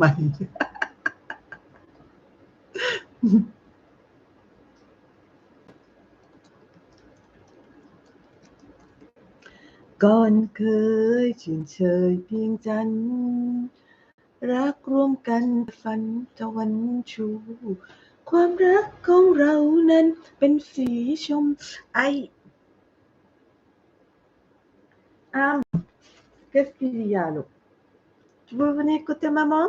ใหม่ก่อนเคยชื่นเชยเพียงจันทร์รักร่วมกันฝันตะวันชู ความรักของเรานั้นเป็นสีชม ไออาม qu'est-ce qu'il y a, là Tu veux venir écouter maman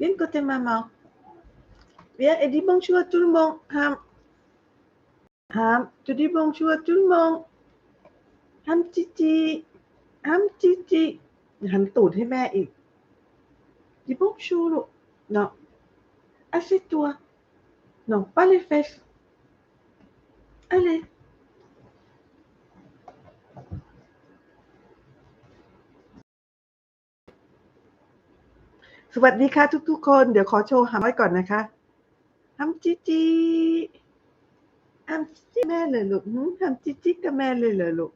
Viens côté maman. Viens et dis bonjour à tout le monde. Ham. Ham, tu dis bonjour à tout le monde. Ham Titi. Ham Titi. Ham Titi. Eh ben, eh. Dis bonjour. Non. Assieds-toi. Non, pas les fesses. Allez. สวัสดีค่ะทุก ๆ คน เดี๋ยวขอโชว์หามไว้ก่อนนะคะทำจิจิทำจิจิแม่เลยลูกทำจิจิกับแม่เลยเหรอลูก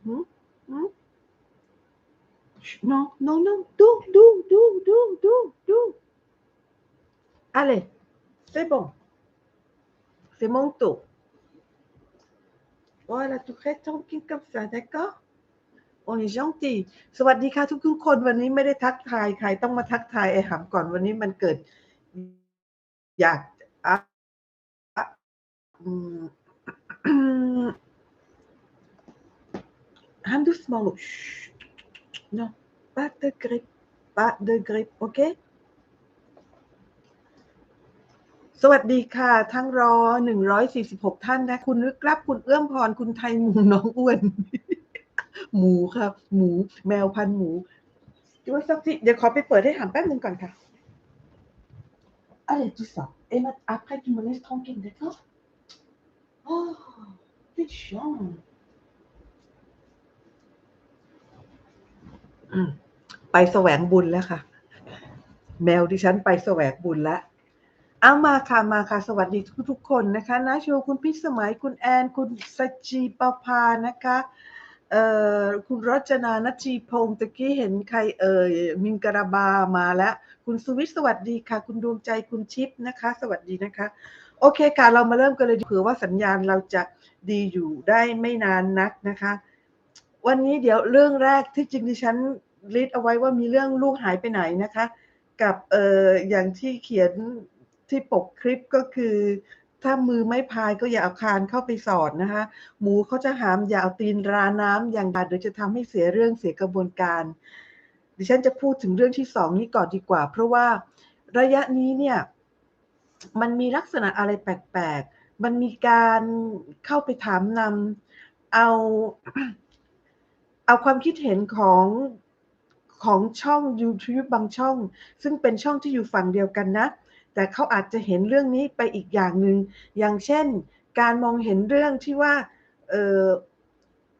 น้องน้องน้องดูดูดูดูดูดูอะไร c'est bon c'est mon tour voilà tu restes tranquille comme ça d'accord On est gentil. สวัสดีค่ะทุกๆคนวันนี้ไม่ได้ทักทายใครต้องมาทักทายไอ้หำก่อนวันนี้มันเกิด อยากอะอะอืมหำ doucement ลูก Non, pas de grippe, pas de grippe, ok? สวัสดีค่ะ ทั้งรอ146ท่านนะ คุณนึกรับคุณเอื้อมพร คุณไทยหมูน้องอ้วน หมูครับหมูแมวพันธุ์หมูจุ๊สักทีเดี๋ยวขอไปเปิดให้หามแป๊บนึงก่อนค่ะ Allez, tout ça. Et maintenant, après, tu me laisses tranquille, d'accord? Oh, c'est chiant. อืมไปแสวงบุญแล้วค่ะ แมวดิฉันไปแสวงบุญแล้วเอามาค่ะมาค่ะ สวัสดีทุกทุกๆคนนะคะนาโชคุณพิสมัยคุณแอน คุณสจีปภานะคะเอ่อ คุณรจนาณจีพงศ์ตะกี้เห็นใครเอ่ยมิงกราบามาแล้ว คุณสุวิทย์สวัสดีค่ะ คุณดวงใจคุณชิปนะคะ สวัสดีนะคะ โอเคค่ะ เรามาเริ่มกันเลยดีเผื่อว่าสัญญาณเราจะดีอยู่ได้ไม่นานนักนะคะ วันนี้เดี๋ยวเรื่องแรกที่จริงดิฉันลิสต์เอาไว้ว่ามีเรื่องลูกหายไปไหนนะคะ กับเอ่ออย่างที่เขียนที่ปกคลิปก็คือ ถ้ามือไม่พายก็อย่าเอาคานเข้าไปสอดนะคะ หมูเขาจะหามอย่าเอาตีนราน้ำอย่างบาดเดี๋ยวจะทำให้เสียเรื่องเสียกระบวนการ ดิฉันจะพูดถึงเรื่องที่สองนี้ก่อนดีกว่า เพราะว่าระยะนี้เนี่ยมันมีลักษณะอะไรแปลกๆ มันมีการเข้าไปถามนำเอาเอาความคิดเห็นของของช่อง YouTube บางช่อง ซึ่งเป็นช่องที่อยู่ฝั่งเดียวกันนะ แต่เขาอาจจะเห็นเรื่องนี้ไปอีกอย่างหนึ่งอย่างเช่น การมองเห็นเรื่องที่ว่า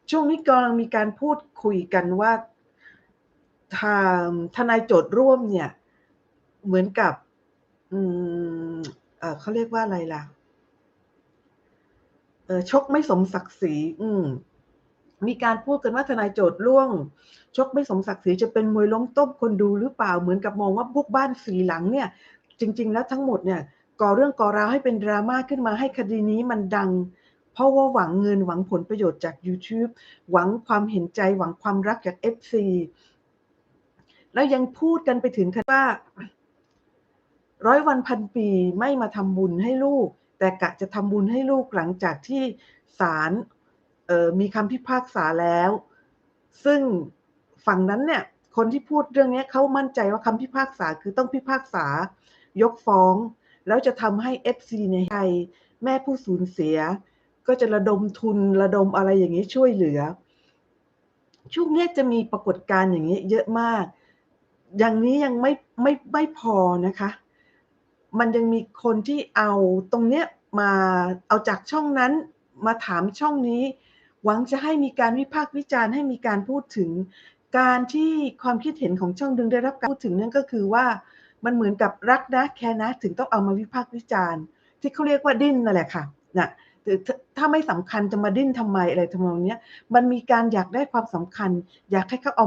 ช่วงนี้กำลังมีการพูดคุยกันว่าทางทนายโจทย์ร่วมเนี่ยเหมือนกับเเขาเรียกว่าอะไรล่ะชกไม่สมศักดิ์ศรีอืมมีการพูดกันว่าทนายโจทย์ร่วง ชกไม่สมศักดิ์ศรีจะเป็นมวยล้มต้มคนดูหรือเปล่าเหมือนกับมองว่าพวกบ้านสีหลังเนี่ย จริง ๆ แล้วทั้งหมดเนี่ยก่อเรื่องก่อราวให้เป็นดราม่าขึ้นมาให้คดีนี้มันดัง เพราะว่าหวังเงินหวังผลประโยชน์จาก YouTube หวังความเห็นใจหวังความรักจาก FC แล้วยังพูดกันไปถึงขั้นว่า ร้อยวันพันปีไม่มาทำบุญให้ลูก แต่กะจะทำบุญให้ลูกหลังจากที่ศาลมีคำพิพากษาแล้ว ซึ่งฝั่งนั้นเนี่ยคนที่พูดเรื่องนี้เขามั่นใจว่าคำพิพากษาคือต้องพิพากษา ยกฟ้อง แล้วจะทำให้ FC ในไทยแม่ผู้สูญเสีย ก็จะระดมทุนระดมอะไรอย่างนี้ช่วยเหลือ ช่วงนี้จะมีปรากฏการณ์อย่างนี้เยอะมาก อย่างนี้ยังไม่ไม่ไม่พอนะคะ มันยังมีคนที่เอาตรงเนี้ยมาเอาจากช่องนั้นมาถามช่องนี้ หวังจะให้มีการวิพากษ์วิจารณ์ให้มีการพูดถึง การที่ความคิดเห็นของช่องดึงได้รับการพูดถึงนั่นก็คือว่า มันเหมือนกับรักนะแค่นะถึงต้องเอามาวิพากษ์วิจารณ์ ที่เขาเรียกว่าดิ้นนั่นแหละค่ะนะถ้าไม่สำคัญจะมาดิ้นทำไมอะไรทำนองเนี้ยมันมีการอยากได้ความสำคัญ อยากให้เขาเอา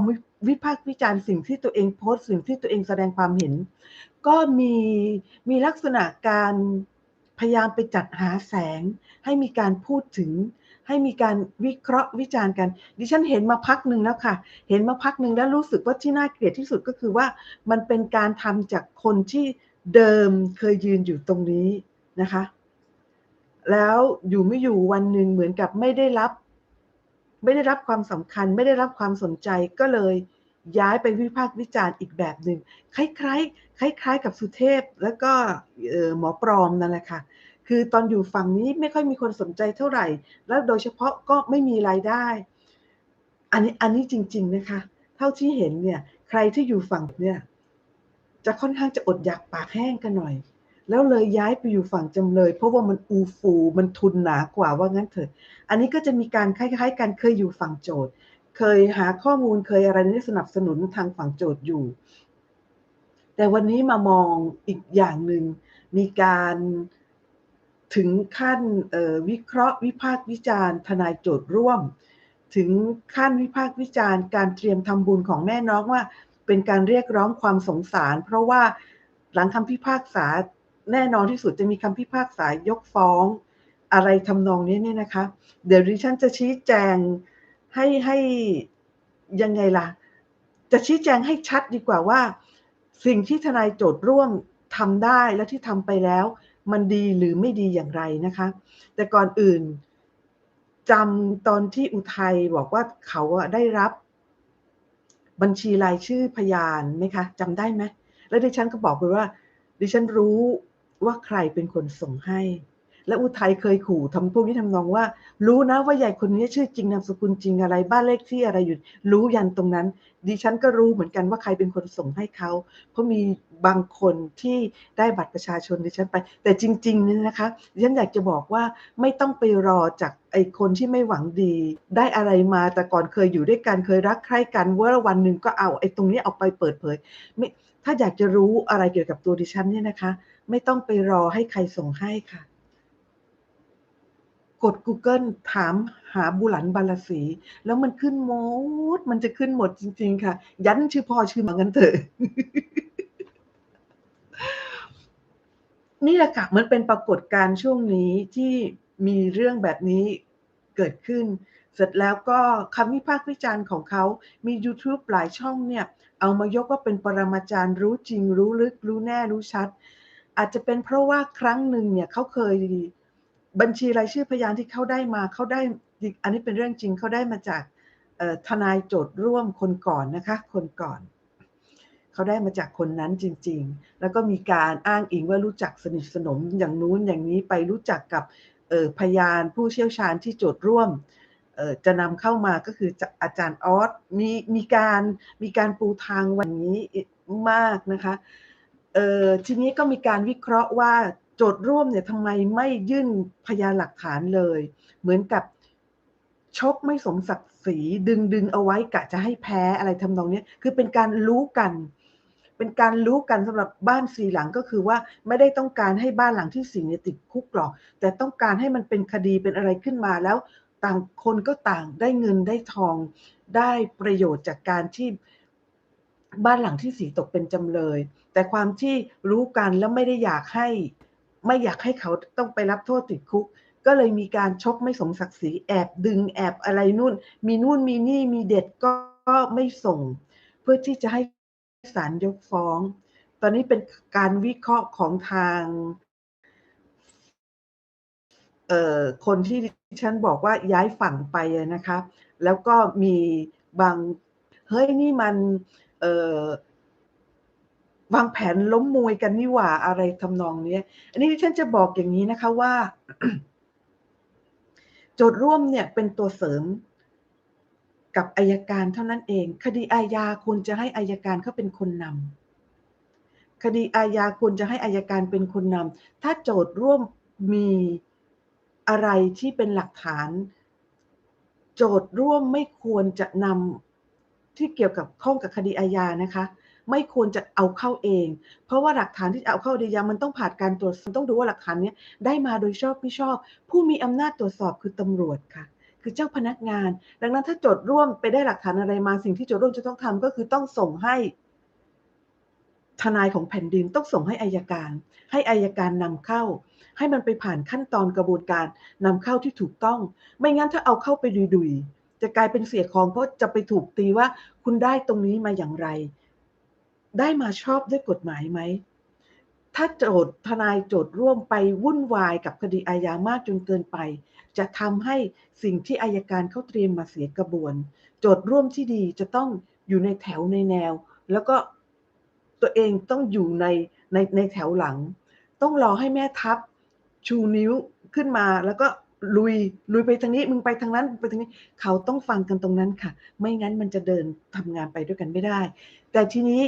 วิพากษ์วิจารณ์สิ่งที่ตัวเองโพสต์สิ่งที่ตัวเองแสดงความเห็น ก็มีมีลักษณะการพยายามไปจัดหาแสง ให้มีการพูดถึง ให้มีการวิเคราะห์วิจารณ์กัน ดิฉันเห็นมาพักหนึ่งแล้วค่ะ เห็นมาพักหนึ่งแล้วรู้สึกว่าที่น่าเกลียดที่สุดก็คือว่ามันเป็นการทำจากคนที่เดิมเคยยืนอยู่ตรงนี้นะคะ แล้วอยู่ไม่อยู่วันหนึ่งเหมือนกับไม่ได้รับ ไม่ได้รับความสำคัญ ไม่ได้รับความสนใจก็เลยย้ายไปวิพากษ์วิจารณ์อีกแบบหนึ่งคล้ายๆคล้ายๆ กับสุเทพแล้วก็หมอปลอมนั่นแหละค่ะ คือตอนอยู่ฝั่งนี้ไม่ค่อยมีคนสนใจเท่าไหร่ แล้วโดยเฉพาะก็ไม่มีรายได้ อันนี้อันนี้จริง ๆนะคะ เท่าที่เห็นเนี่ย ใครที่อยู่ฝั่งเนี่ยจะค่อนข้างจะอดอยากปากแห้งกันหน่อย แล้วเลยย้ายไปอยู่ฝั่งจำเลย เพราะว่ามันอูฟูมันทุนหนากว่าว่างั้นเถอะอันนี้ก็จะมีการคล้ายๆกันเคยอยู่ฝั่งโจทย์ เคยหาข้อมูลเคยอะไรนี่สนับสนุนทางฝั่งโจทย์อยู่ แต่วันนี้มามองอีกอย่างหนึ่งมีการ ถึงขั้นวิเคราะห์วิพากษ์วิจารณ์ทนายโจทย์ร่วม ถึงขั้นวิพากษ์วิจารณ์การเตรียมทำบุญของแม่น้องว่า เป็นการเรียกร้องความสงสาร เพราะว่าหลังคำพิพากษาแน่นอนที่สุดจะมีคำพิพากษายกฟ้องอะไรทำนองนี้เนี่ยนะคะ เดี๋ยวดิฉันจะชี้แจงให้ให้ยังไงล่ะ จะชี้แจงให้ชัดดีกว่าว่า สิ่งที่ทนายโจทย์ร่วมทำได้และที่ทำไปแล้ว มันดีหรือไม่ดีอย่างไรนะคะ แต่ก่อนอื่นจำตอนที่อุทัยบอกว่าเขาได้รับบัญชีรายชื่อพยานไหมคะจำได้ไหมแล้วดิฉันก็บอกไปว่า ดิฉันรู้ว่าใครเป็นคนส่งให้ และอุทัยเคยขู่ทำพวกนี้ทำนองว่า รู้นะว่ายายคนนี้ชื่อจริงนามสกุลจริงอะไร บ้านเลขที่อะไรอยู่ รู้ยันตรงนั้น ดิฉันก็รู้เหมือนกันว่าใครเป็นคนส่งให้เขา เพราะมีบางคนที่ได้บัตรประชาชนดิฉันไป แต่จริงๆนี่นะคะดิฉันอยากจะบอกว่าไม่ต้องไปรอจากไอ้คนที่ไม่หวังดี ได้อะไรมาแต่ก่อนเคยอยู่ด้วยกันเคยรักใคร่กันว่าวันหนึ่งก็เอาไอ้ตรงนี้เอาไปเปิดเผยไม่ถ้าอยากจะรู้อะไรเกี่ยวกับตัวดิฉันเนี่ยนะคะ ไม่ต้องไปรอให้ใครส่งให้ค่ะ กด Google ถามหาบุหลันบาลสี แล้วมันขึ้นหมด มันจะขึ้นหมดจริง ๆ ค่ะ ยันชื่อพ่อชื่อมางันเถอะนี่แหละค่ะมันเป็นปรากฏการณ์ช่วงนี้ที่มีเรื่องแบบนี้เกิดขึ้น เสร็จแล้วก็คำวิพากษ์วิจารณ์ของเขา มี YouTube หลายช่องเนี่ย เอามายกว่าเป็นปรมาจารย์รู้จริง รู้ลึก รู้แน่รู้ชัด อาจจะเป็นเพราะว่าครั้งหนึ่งเนี่ยเขาเคย บัญชีรายชื่อพยานที่เขาได้มาเขาได้อันนี้เป็นเรื่องจริงเขาได้มาจากทนายโจทย์ร่วมคนก่อนนะคะ คนก่อนเขาได้มาจากคนนั้นจริง ๆ แล้วก็มีการอ้างอิงว่ารู้จักสนิทสนมอย่างนู้นอย่างนี้ไปรู้จักกับพยานผู้เชี่ยวชาญที่โจทย์ร่วมจะนำเข้ามาก็คืออาจารย์ออสมีมีการมีการปูทางวันนี้มากนะคะทีนี้ก็มีการวิเคราะห์ว่า โจทย์ร่วมเนี่ยทำไมไม่ยื่นพยานหลักฐานเลย เหมือนกับชกไม่สมศักดิ์ศรีดึงดึงเอาไว้กะจะให้แพ้อะไรทำนองนี้คือเป็นการรู้กัน เป็นการรู้กันสำหรับบ้านสีหลังก็คือว่าไม่ได้ต้องการให้บ้านหลังที่สี่เนี่ยติดคุกหรอก แต่ต้องการให้มันเป็นคดีเป็นอะไรขึ้นมาแล้ว ต่างคนก็ต่างได้เงินได้ทองได้ประโยชน์จากการที่บ้านหลังที่สี่ตกเป็นจำเลย แต่ความที่รู้กันแล้วไม่ได้อยากให้ ไม่อยากให้เขาต้องไปรับโทษติดคุก ก็เลยมีการชกไม่สมศักดิ์ศรีแอบดึงแอบอะไรนู่น มีนู่นมีนี่มีเด็ดก็ไม่ส่ง เพื่อที่จะให้ศาลยกฟ้อง ตอนนี้เป็นการวิเคราะห์ของทางเอ่อคนที่ฉันบอกว่าย้ายฝั่งไปนะคะ แล้วก็มีบาง เฮ้ยนี่มัน เอ่อ วางแผนล้มมวยกันนี่หว่าอะไรทำนองนี้อันนี้ที่ฉันจะบอกอย่างนี้นะคะว่า โจทย์ร่วมเนี่ยเป็นตัวเสริมกับอายการเท่านั้นเอง คดีอาญาควรจะให้อายการเขาเป็นคนนำคดีอาญาควรจะให้อายการเป็นคนนำถ้าโจทย์ร่วมมีอะไรที่เป็นหลักฐาน โจทย์ร่วมไม่ควรจะนำที่เกี่ยวกับข้องกับคดีอาญานะคะ ไม่ควรจะเอาเข้าเอง เพราะว่าหลักฐานที่จะเอาเข้าดียามันต้องผ่านการตรวจสอบต้องดูว่าหลักฐานนี้ได้มาโดยชอบไม่ชอบ ผู้มีอำนาจตรวจสอบคือตำรวจค่ะ คือเจ้าพนักงาน ดังนั้นถ้าโจทย์ร่วมไปได้หลักฐานอะไรมาสิ่งที่โจทย์ร่วมจะต้องทำก็คือต้องส่งให้ทนายของแผ่นดินต้องส่งให้อายการ ให้อายการนำเข้า ให้มันไปผ่านขั้นตอนกระบวนการนำเข้าที่ถูกต้อง ไม่งั้นถ้าเอาเข้าไปดุยๆจะกลายเป็นเสียของเพราะจะไปถูกตีว่าคุณได้ตรงนี้มาอย่างไร ได้มาชอบด้วยกฎหมายไหม ถ้าโจทย์ทนายโจทย์ร่วมไปวุ่นวายกับคดีอาญามากจนเกินไป จะทำให้สิ่งที่อายการเขาเตรียมมาเสียกระบวน โจทย์ร่วมที่ดีจะต้องอยู่ในแถวในแนว แล้วก็ตัวเองต้องอยู่ในในในแถวหลัง ต้องรอให้แม่ทัพชูนิ้วขึ้นมาแล้วก็ลุยลุยไปทางนี้มึงไปทางนั้นไปทางนี้เขาต้องฟังกันตรงนั้นค่ะ ไม่งั้นมันจะเดินทำงานไปด้วยกันไม่ได้ แต่ทีนี้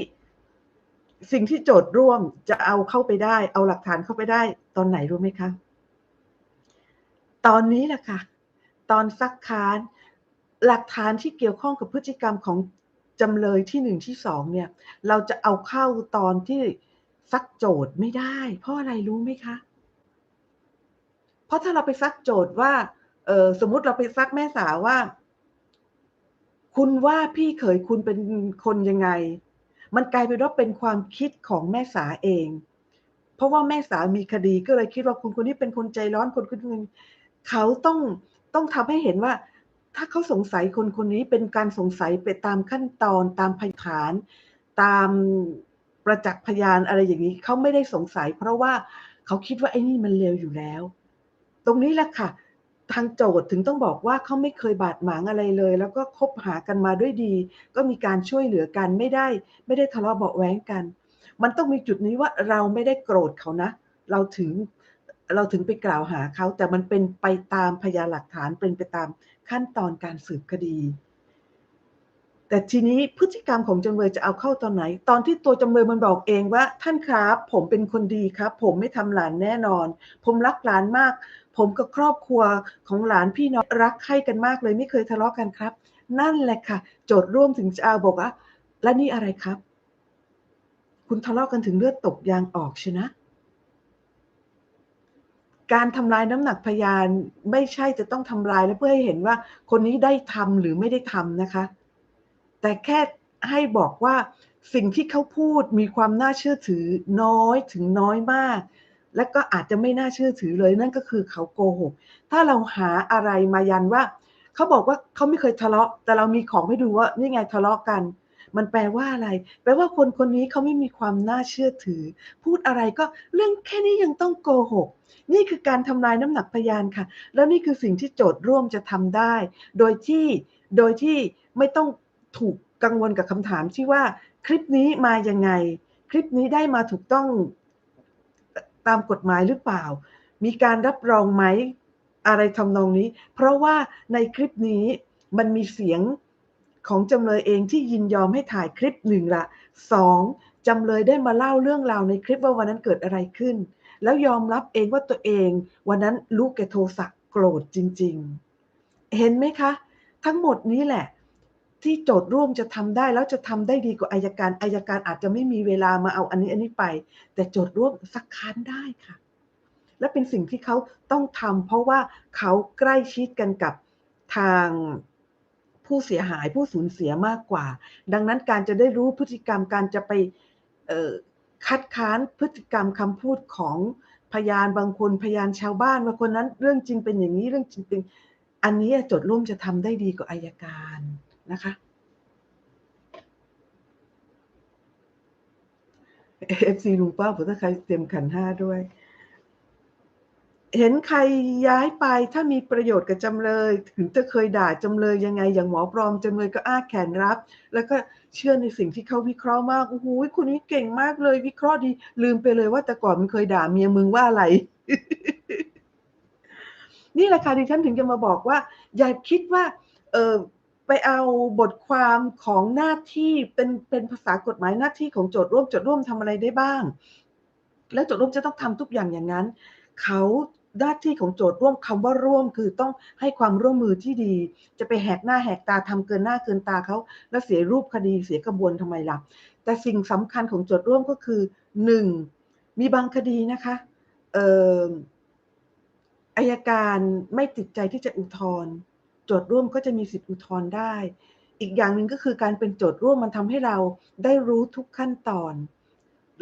สิ่งที่โจทย์ร่วมจะเอาเข้าไปได้ เอาหลักฐานเข้าไปได้ ตอนไหนรู้ไหมคะ ตอนนี้แหละค่ะ ตอนซักค้านหลักฐานที่เกี่ยวข้องกับพฤติกรรมของจำเลยที่หนึ่งที่สองเนี่ย เราจะเอาเข้าตอนที่ซักโจทย์ไม่ได้ เพราะอะไรรู้ไหมคะ เพราะถ้าเราไปซักโจทย์ว่าเออสมมุติเราไปซักแม่สาวว่า คุณว่าพี่เขยคุณเป็นคนยังไง มันกลายเป็นว่าเป็นความคิดของแม่สาเอง เพราะว่าแม่สามีคดีก็เลยคิดว่าคุณคนนี้เป็นคนใจร้อนคนคนนึงเขาต้องต้องทำให้เห็นว่า ถ้าเขาสงสัยคนคนนี้เป็นการสงสัยไปตามขั้นตอน ตามพยานตามประจักษ์พยานอะไรอย่างนี้เขาไม่ได้สงสัย เพราะว่าเขาคิดว่าไอ้นี่มันเลวอยู่แล้ว ตรงนี้แหละค่ะ ทางโจทย์ถึงต้องบอกว่าเขาไม่เคยบาดหมางอะไรเลย แล้วก็คบหากันมาด้วยดี ก็มีการช่วยเหลือกันไม่ได้ ไม่ได้ทะเลาะเบาแว้งกัน มันต้องมีจุดนี้ว่าเราไม่ได้โกรธเขานะ เราถึงเราถึงไปกล่าวหาเขาแต่มันเป็นไปตามพยานหลักฐานเป็นไปตามขั้นตอนการสืบคดี แต่ทีนี้พฤติกรรมของจำเลยจะเอาเข้าตอนไหน ตอนที่ตัวจำเลยมันบอกเองว่า ท่านครับ ผมเป็นคนดีครับ ผมไม่ทำหลานแน่นอน ผมรักหลานมาก ผมกับครอบครัวของหลานพี่น้องรักใคร่กันมากเลยไม่เคยทะเลาะกันครับ นั่นแหละค่ะ โจทย์ร่วมถึงจะเอาบอกว่าและนี่อะไรครับ คุณทะเลาะกันถึงเลือดตกยางออกใช่นะการทำลายน้ำหนักพยานไม่ใช่จะต้องทำลายแล้วเพื่อให้เห็นว่าคนนี้ได้ทำหรือไม่ได้ทำนะคะ แต่แค่ให้บอกว่าสิ่งที่เขาพูดมีความน่าเชื่อถือน้อยถึงน้อยมาก และก็อาจจะไม่น่าเชื่อถือเลยนั่นก็คือเขาโกหก ถ้าเราหาอะไรมายันว่า เขาบอกว่าเขาไม่เคยทะเลาะ แต่เรามีของให้ดูว่านี่ไงทะเลาะกัน มันแปลว่าอะไร แปลว่าคนคนนี้เขาไม่มีความน่าเชื่อถือ พูดอะไรก็เรื่องแค่นี้ยังต้องโกหก นี่คือการทำลายน้ำหนักพยานค่ะ แล้วนี่คือสิ่งที่โจทย์ร่วมจะทำได้ โดยที่โดยที่ไม่ต้อง ถูกกังวลกับคำถามที่ว่าคลิปนี้มายังไง คลิปนี้ได้มาถูกต้องตามกฎหมายหรือเปล่า มีการรับรองไหมอะไรทำนองนี้ เพราะว่าในคลิปนี้มันมีเสียงของจำเลยเองที่ยินยอมให้ถ่ายคลิปหนึ่งละสองจำเลยได้มาเล่าเรื่องราวในคลิปว่าวันนั้นเกิดอะไรขึ้น แล้วยอมรับเองว่าตัวเอง วันนั้นลูกแกโทสะโกรธจริง ๆ เห็นไหมคะ ทั้งหมดนี้แหละ ที่โจทย์ร่วมจะทำได้แล้วจะทำได้ดีกว่าอายการอายการอาจจะไม่มีเวลามาเอาอันนี้อันนี้ไป แต่โจทย์ร่วมสักค้านได้ค่ะ และเป็นสิ่งที่เขาต้องทำเพราะว่าเขาใกล้ชิดกันกับทางผู้เสียหายผู้สูญเสียมากกว่า ดังนั้นการจะได้รู้พฤติกรรมการจะไปคัดค้านพฤติกรรมคำพูดของพยานบางคนพยานชาวบ้านว่าคนนั้นเรื่องจริงเป็นอย่างนี้เรื่องจริงเป็นอันนี้โจทย์ร่วมจะทำได้ดีกว่าอายการ นะคะเอฟซีลุงป้าผมถ้าใครเตรียมขันห้าด้วย เห็นใครย้ายไปถ้ามีประโยชน์กับจำเลย ถึงจะเคยด่าจำเลยยังไง อย่างหมอปลอมจำเลยก็อ้าแขนรับ แล้วก็เชื่อในสิ่งที่เขาวิเคราะห์มากโอ้โหคนนี้เก่งมากเลย วิเคราะห์ดี ลืมไปเลยว่าแต่ก่อนมันเคยด่าเมียมึงว่าอะไร นี่แหละค่ะดิฉันถึงจะมาบอกว่า อย่าคิดว่า เออ ไปเอาบทความของหน้าที่เป็นเป็นภาษากฎหมายหน้าที่ของโจทย์ร่วมโจทย์ร่วมทำอะไรได้บ้าง แล้วโจทย์ร่วมจะต้องทำทุกอย่างอย่างนั้น เขาหน้าที่ของโจทย์ร่วมคำว่าร่วมคือต้องให้ความร่วมมือที่ดี จะไปแหกหน้าแหกตาทำเกินหน้าเกินตาเขาแล้วเสียรูปคดีเสียกระบวนทำไมล่ะ แต่สิ่งสำคัญของโจทย์ร่วมก็คือหนึ่งมีบางคดีนะคะเอ่ออายการไม่ติดใจที่จะอุทธรณ์ โจทย์ร่วมก็จะมีสิทธิอุทธรณ์ได้ อีกอย่างหนึ่งก็คือการเป็นโจทย์ร่วมมันทำให้เราได้รู้ทุกขั้นตอน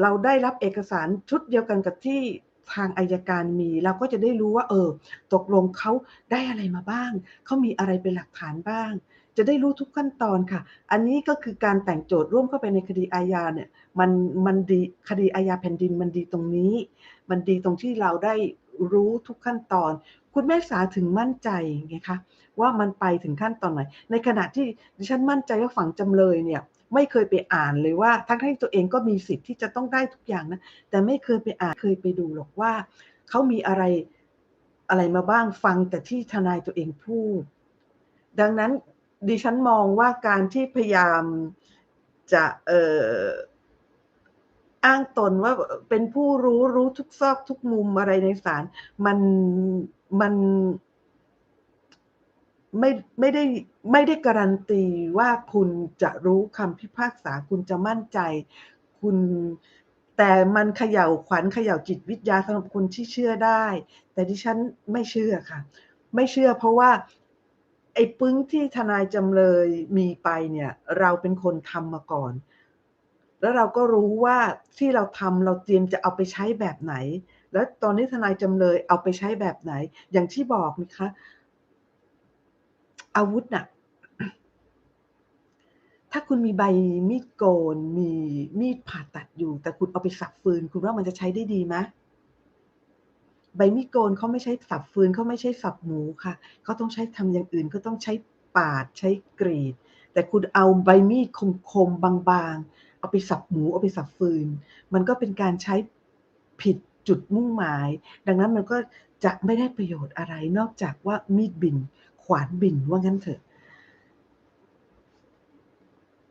เราได้รับเอกสารชุดเดียวกันกับที่ทางอายการมีเราก็จะได้รู้ว่า เออ ตกลงเขาได้อะไรมาบ้าง เขามีอะไรเป็นหลักฐานบ้าง จะได้รู้ทุกขั้นตอนค่ะ อันนี้ก็คือการแต่งโจทย์ร่วมเข้าไปในคดีอาญาเนี่ยมันมันดีคดีอาญาแผ่นดินมันดีตรงนี้ มันดีตรงที่เราได้รู้ทุกขั้นตอน คุณแม่สาถึงมั่นใจไงคะ ว่ามันไปถึงขั้นตอนไหน ในขณะที่ดิฉันมั่นใจว่าฝั่งจำเลยเนี่ยไม่เคยไปอ่านเลยว่า ทั้งที่ตัวเองก็มีสิทธิ์ที่จะต้องได้ทุกอย่างนะ แต่ไม่เคยไปอ่านเคยไปดูหรอกว่าเขามีอะไรอะไรมาบ้างฟังแต่ที่ทนายตัวเองพูด ดังนั้นดิฉันมองว่าการที่พยายามจะเอ่ออ้างตนว่าเป็นผู้รู้รู้ทุกซอกทุกมุมอะไรในศาลมันมัน ไม่ไม่ได้ไม่ได้การันตีว่าคุณจะรู้คำพิพากษาคุณจะมั่นใจ คุณแต่มันเขย่าขวัญเขย่าจิตวิทยาสำหรับคนที่เชื่อได้ แต่ดิฉันไม่เชื่อค่ะ ไม่เชื่อเพราะว่าไอ้ปึ้งที่ทนายจำเลยมีไปเนี่ย เราเป็นคนทำมาก่อน แล้วเราก็รู้ว่าที่เราทำเราเตรียมจะเอาไปใช้แบบไหน แล้วตอนนี้ทนายจำเลยเอาไปใช้แบบไหน อย่างที่บอกนะคะ อาวุธน่ะ ถ้าคุณมีใบมีดโกน มีมีดผ่าตัดอยู่ แต่คุณเอาไปสับฟืน คุณว่ามันจะใช้ได้ดีไหมใบมีดโกนเขาไม่ใช้สับฟืนเขาไม่ใช่สับหมูค่ะเขาต้องใช้ทำอย่างอื่นก็ต้องใช้ปาดใช้กรีด แต่คุณเอาใบมีดคมๆบางๆ เอาไปสับหมูเอาไปสับฟืน มันก็เป็นการใช้ผิดจุดมุ่งหมาย ดังนั้นมันก็จะไม่ได้ประโยชน์อะไรนอกจากว่ามีดบิน ขวานบินว่างั้นเถอะ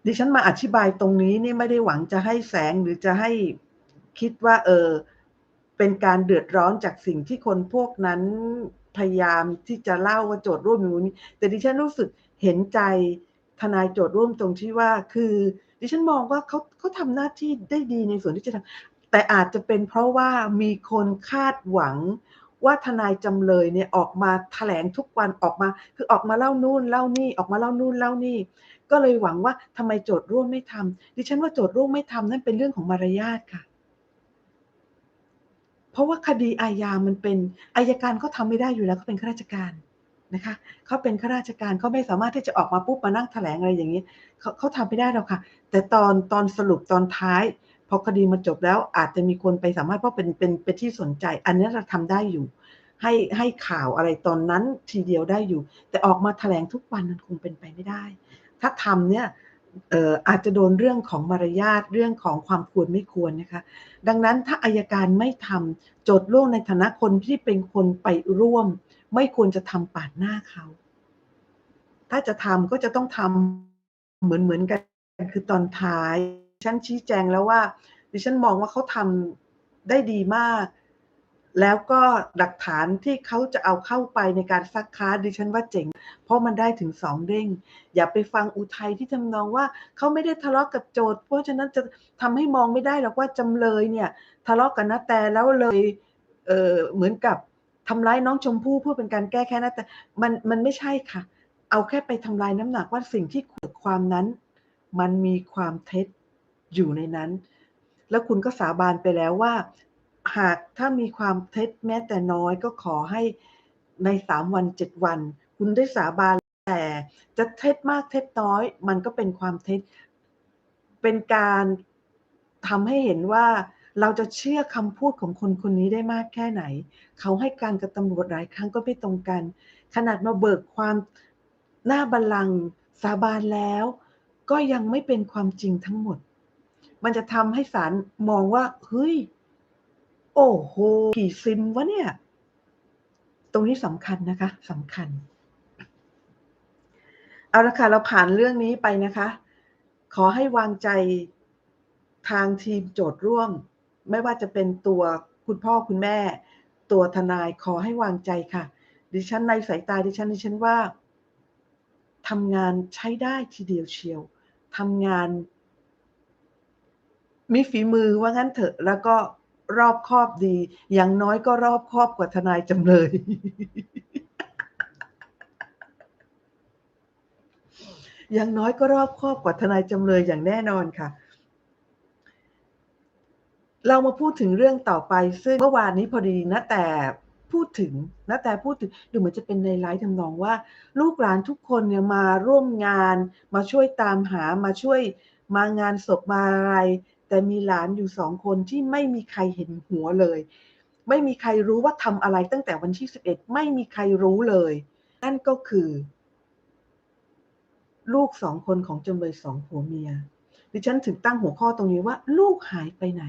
ดิฉันมาอธิบายตรงนี้นี่ไม่ได้หวังจะให้แสงหรือจะให้คิดว่า เออ เป็นการเดือดร้อนจากสิ่งที่คนพวกนั้นพยายามที่จะเล่าว่าโจทย์ร่วมอย่างนี้ แต่ดิฉันรู้สึกเห็นใจทนายโจทย์ร่วมตรงที่ว่า คือดิฉันมองว่าเขาเขาทำหน้าที่ได้ดีในส่วนที่จะทำแต่อาจจะเป็นเพราะว่ามีคนคาดหวัง ว่าทนายจำเลยเนี่ยออกมาแถลงทุกวันออกมา คือออกมาเล่านู่นเล่านี่ออกมาเล่านู่นเล่านี่ ก็เลยหวังว่าทำไมโจทย์ร่วมไม่ทำดิฉันว่าโจทย์ร่วมไม่ทำนั่นเป็นเรื่องของมารยาทค่ะ เพราะว่าคดีอาญามันเป็นอายการเขาทำไม่ได้อยู่แล้วเขาเป็นข้าราชการนะคะเขาเป็นข้าราชการเขาไม่สามารถที่จะออกมาปุ๊บมานั่งแถลงอะไรอย่างนี้เขาเขาทำไม่ได้หรอกค่ะ แต่ตอนตอนสรุปตอนท้าย พอคดีมันจบแล้วอาจจะมีคนไปสามารถเพราะเป็นเป็นเป็นที่สนใจ อันนี้เราทำได้อยู่ ให้ให้ข่าวอะไรตอนนั้นทีเดียวได้อยู่ แต่ออกมาแถลงทุกวันมันคงเป็นไปไม่ได้ ถ้าทำเนี่ยอาจจะโดนเรื่องของมารยาทเรื่องของความควรไม่ควรนะคะ ดังนั้นถ้าอายการไม่ทำโจทย์ร่วมในฐานะคนที่เป็นคนไปร่วม ไม่ควรจะทำปาดหน้าเขา ถ้าจะทำก็จะต้องทำเหมือนเหมือนกันคือตอนท้าย ฉันชี้แจงแล้วว่า ดิฉันมองว่าเขาทำได้ดีมาก แล้วก็หลักฐานที่เขาจะเอาเข้าไปในการซักค้าดิฉันว่าเจ๋ง เพราะมันได้ถึงสองเด้ง อย่าไปฟังอุทัยที่ทำนองว่าเขาไม่ได้ทะเลาะกับโจทย์เพราะฉะนั้นจะทำให้มองไม่ได้หรอกว่าจำเลยเนี่ยทะเลาะกันนะแต่แล้วเลยเออเหมือนกับทำร้ายน้องชมพู่เพื่อเป็นการแก้แค้นนะแต่มันมันไม่ใช่ค่ะ เอาแค่ไปทำลายน้ำหนักว่าสิ่งที่ขวดความนั้น มันมีความเท็จ อยู่ในนั้น แล้วคุณก็สาบานไปแล้วว่า หากถ้ามีความเท็จแม้แต่น้อยก็ขอให้ในสามวันเจ็ดวัน คุณได้สาบานแต่จะเท็จมากเท็จน้อย มันก็เป็นความเท็จ เป็นการทำให้เห็นว่าเราจะเชื่อคำพูดของคนคนนี้ได้มากแค่ไหน เขาให้การกับตำรวจหลายครั้งก็ไม่ตรงกัน ขนาดมาเบิกความหน้าบัลลังสาบานแล้ว ก็ยังไม่เป็นความจริงทั้งหมด มันจะทำให้ศาลมองว่า เฮ้ย โอ้โห กี่ซิมวะเนี่ย ตรงนี้สำคัญนะคะสำคัญ เอาละค่ะ เราผ่านเรื่องนี้ไปนะคะ ขอให้วางใจทางทีมโจทย์ร่วม ไม่ว่าจะเป็นตัวคุณพ่อคุณแม่ ตัวทนายขอให้วางใจค่ะ ดิฉันในสายตาดิฉันดิฉันว่าทำงานใช้ได้ทีเดียวเชียวทำงาน มีฝีมือว่างั้นเถอะ แล้วก็รอบครอบดี อย่างน้อยก็รอบครอบกว่าทนายจำเลย อย่างน้อยก็รอบครอบกว่าทนายจำเลยอย่างแน่นอนค่ะ เรามาพูดถึงเรื่องต่อไป ซึ่งเมื่อวานนี้พอดีนะแต่พูดถึงนะแต่พูดถึงดูเหมือนจะเป็นในไลฟ์ทำนองว่า ลูกหลานทุกคนเนี่ยมาร่วมงาน มาช่วยตามหามาช่วยมางานศพมาอะไร แต่มีหลานอยู่สองคนที่ไม่มีใครเห็นหัวเลย ไม่มีใครรู้ว่าทำอะไรตั้งแต่วันที่ 11 ไม่มีใครรู้เลย นั่นก็คือ ลูกสองคนของจำเลยสองผัวเมีย ดิฉันถึงตั้งหัวข้อตรงนี้ว่า ลูกหายไปไหน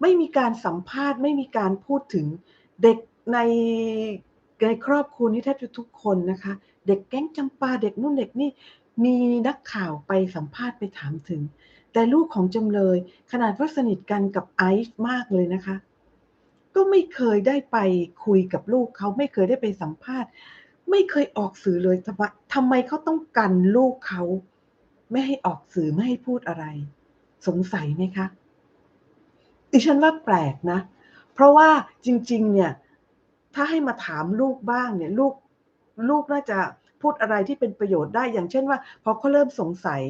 ไม่มีการสัมภาษณ์ ไม่มีการพูดถึงเด็กในในครอบครัวนี้แทบจะทุกคนนะคะ เด็กแก๊งจำปาเด็กนู่นเด็กนี่ มีนักข่าวไปสัมภาษณ์ไปถามถึง แต่ลูกของจำเลยขนาดว่าสนิทกันกับไอซ์มากเลยนะคะ ก็ไม่เคยได้ไปคุยกับลูกเขาไม่เคยได้ไปสัมภาษณ์ ไม่เคยออกสื่อเลยทำไมทำไมเขาต้องกันลูกเขา ไม่ให้ออกสื่อไม่ให้พูดอะไร สงสัยไหมคะดิฉันว่าแปลกนะ เพราะว่าจริง ๆ เนี่ย ถ้าให้มาถามลูกบ้างเนี่ย ลูกลูกน่าจะ พูดอะไรที่เป็นประโยชน์ได้ อย่างเช่นว่าพอเขาเริ่มสงสัย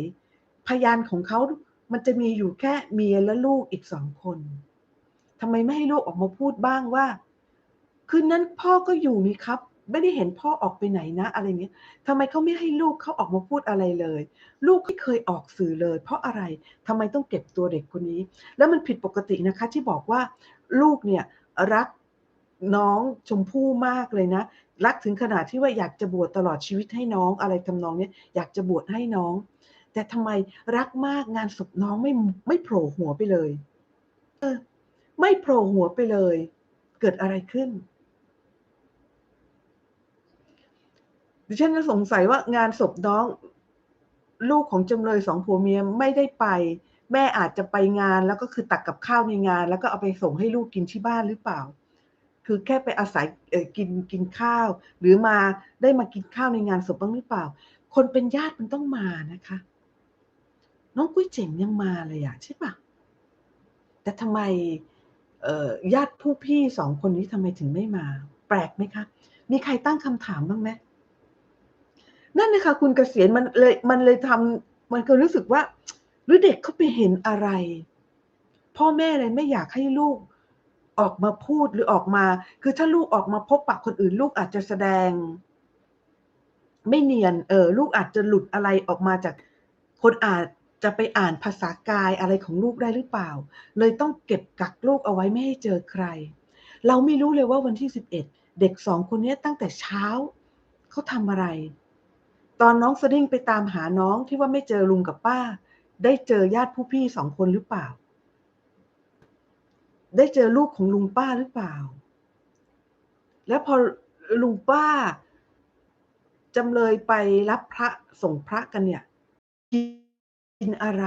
พยานของเขา มันจะมีอยู่แค่เมียและลูกอีกสองคนทำไมไม่ให้ลูกออกมาพูดบ้างว่า คืนนั้นพ่อก็อยู่นี่ครับ ไม่ได้เห็นพ่อออกไปไหนนะ อะไรเงี้ยทำไมเขาไม่ให้ลูกเขาออกมาพูดอะไรเลย ลูกไม่เคยออกสื่อเลย เพราะอะไรทำไมต้องเก็บตัวเด็กคนนี้ แล้วมันผิดปกตินะคะ ที่บอกว่า ลูกเนี่ยรัก น้องชมพู่มากเลยนะ รักถึงขนาดที่ว่าอยากจะบวชตลอดชีวิตให้น้องอะไรทำนองนี้อยากจะบวชให้น้อง แต่ทำไมรักมากงานศพน้องไม่ไม่โผล่หัวไปเลยเออไม่โผล่หัวไปเลย เกิดอะไรขึ้นดิฉันสงสัยว่างานศพน้อง ลูกของจำเลยสองผัวเมียไม่ได้ไป แม่อาจจะไปงานแล้วก็คือตักกับข้าวในงาน แล้วก็เอาไปส่งให้ลูกกินที่บ้านหรือเปล่า คือแค่ไปอาศัยกินกินข้าว หรือมาได้มากินข้าวในงานศพบ้างหรือเปล่า คนเป็นญาติมันต้องมานะคะ น้องกุ้ยเจ๋งยังมาเลยอะใช่ปะแต่ทำไมญาติผู้พี่สองคนนี้ทำไมถึงไม่มา แปลกไหมคะมีใครตั้งคำถามบ้างไหมนั่นนะคะคุณเกษียณมันเลยมันเลยทำมันก็รู้สึกว่าหรือเด็กเขาไปเห็นอะไร พ่อแม่เลยไม่อยากให้ลูก ออกมาพูดหรือออกมา คือถ้าลูกออกมาพบปะคนอื่น ลูกอาจจะแสดง ไม่เนียนเออลูกอาจจะหลุดอะไรออกมาจากคนอาจจะไปอ่านภาษากายอะไรของลูกได้หรือเปล่า เลยต้องเก็บกักลูกเอาไว้ไม่ให้เจอใคร เราไม่รู้เลยว่าวันที่สิบเอ็ดเด็กสองคนนี้ตั้งแต่เช้าเขาทำอะไร ตอนน้องสดิ้งไปตามหาน้องที่ว่าไม่เจอลุงกับป้า ได้เจอญาติผู้พี่สองคนหรือเปล่า ได้เจอลูกของลุงป้าหรือเปล่า แล้วพอลุงป้าจำเลยไปรับพระส่งพระกันเนี่ยกินอะไร